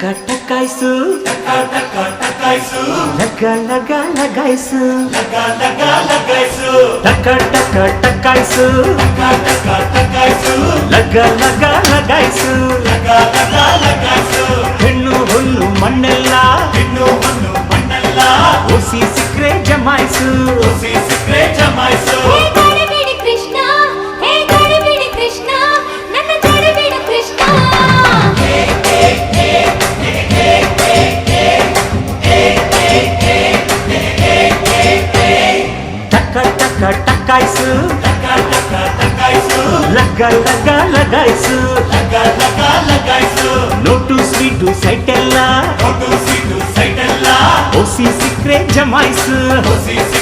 టక టకాయిసు టక టక టకాయిసు లగ లగ లగాయిసు లగ లగ లగాయిసు టక టక టకాయిసు టక టక లగాయిసు నోటు స్వీటు సైటెల్లా. నోటు స్వీటు సైటెల్లా. ఓసి సిక్రే జమాయిసు. ఓసి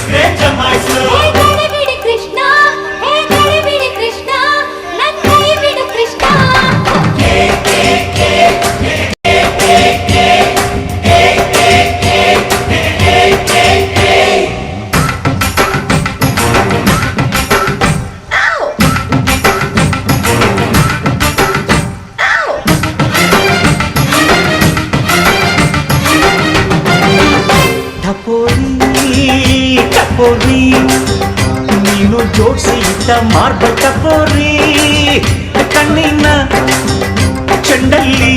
ನೀನು ಜೋಡಿಸಿ ಇಟ್ಟ ಮಾರ್ಬಲ್ ಟಪೋರಿ ಕಣ್ಣಿನ ಚೆಂಡಲ್ಲಿ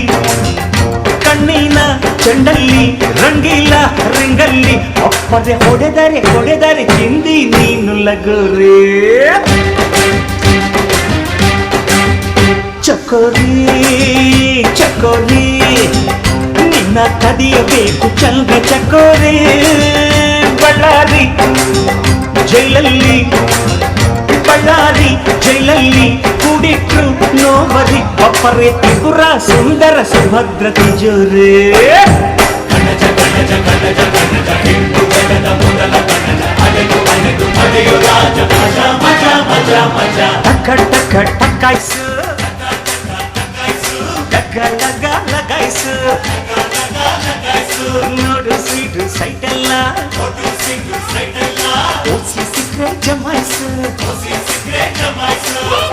ಕಣ್ಣಿನ ಚೆಂಡಲ್ಲಿ ರಂಗಿಲ್ಲ ರಿಂಗಲ್ಲಿ ಅಪ್ಪದೆ ಹೊಡೆದರೆ ಹೊಡೆದರೆ ತಿಂದಿ ನೀನು ಲಗೋರಿ. ಚಕೋರಿ ಚಕೋರಿ, ನಿನ್ನ ಕದಿಯಬೇಕು ಚಲ್ಗ ಚಕೋರಿ, ಬಳ್ಳಾರಿ. ಜೈಲಲ್ಲಿ ಬಳ್ಳಾರಿ ಜೈಲಲ್ಲಿ ಕೂಡಿಟ್ರು ನೋವರಿ ಒಪ್ಪರೆ ತ್ರಿಪುರ ಸುಂದರ ಸುಭದ್ರ ತಿಜೋರಿ ಕಣಜ ಕಣಜ ಕಣಜ ಕಣಜ ಹಿಂಡು ಜಗದ ಮೊದಲ ಕಣಜ ಅಲೆದು ಅಲೆದು ಅಲೆಯು ರಾಜ ಮಜ ಮಜ ಮಜ ಮಜ ಟಕ ಟಕ ಟಕಾಯ್ಸು ಲಗ ಲಗ ಲಗಾಯ್ಸು ನೋಡು sweet ಸೈಟೆಲ್ಲ note seat Toți se crede mai să Toți se crede mai să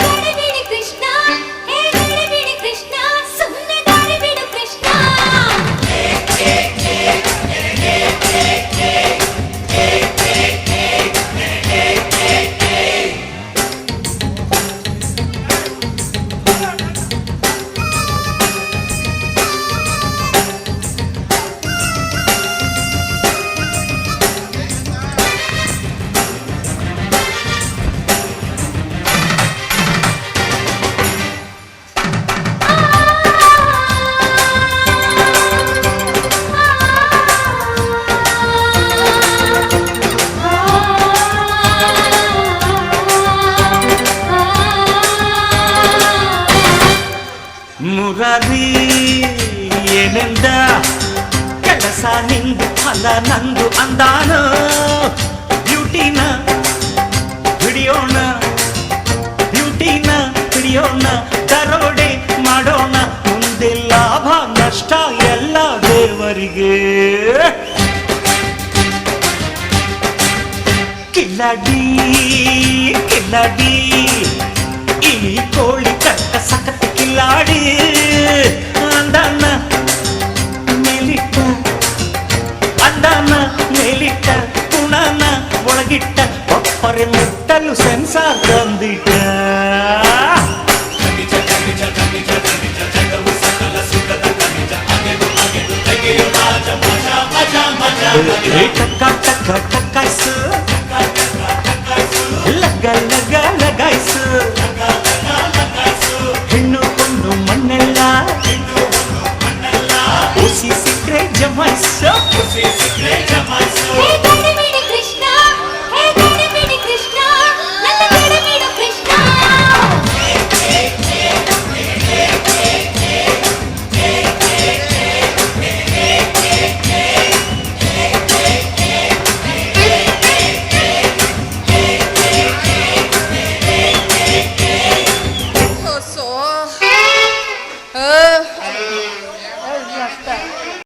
Murari ಏನೆಂದ? ಕೆಲಸ ನಿಂದು ಅಲ್ಲ ನಂದು ಅಂದಾನ. ಬ್ಯೂಟಿನ ಹಿಡಿಯೋಣ ಬ್ಯೂಟಿನ ಹಿಡಿಯೋಣ, ದರೋಡೆ ಮಾಡೋಣ. ಮುಂದೆ ಲಾಭ, ನಷ್ಟ ಎಲ್ಲ ದೇವರಿಗೆ. ಕಿಲ್ಲಡಿ ಕಿಲ್ಲಡಿ ಈ ಕೋಳಿ லிட்ட புனன உலகிட்ட பப்பரை முட்டலு சென்சார் தந்திட்ட டக்கா டக்கா டக்கா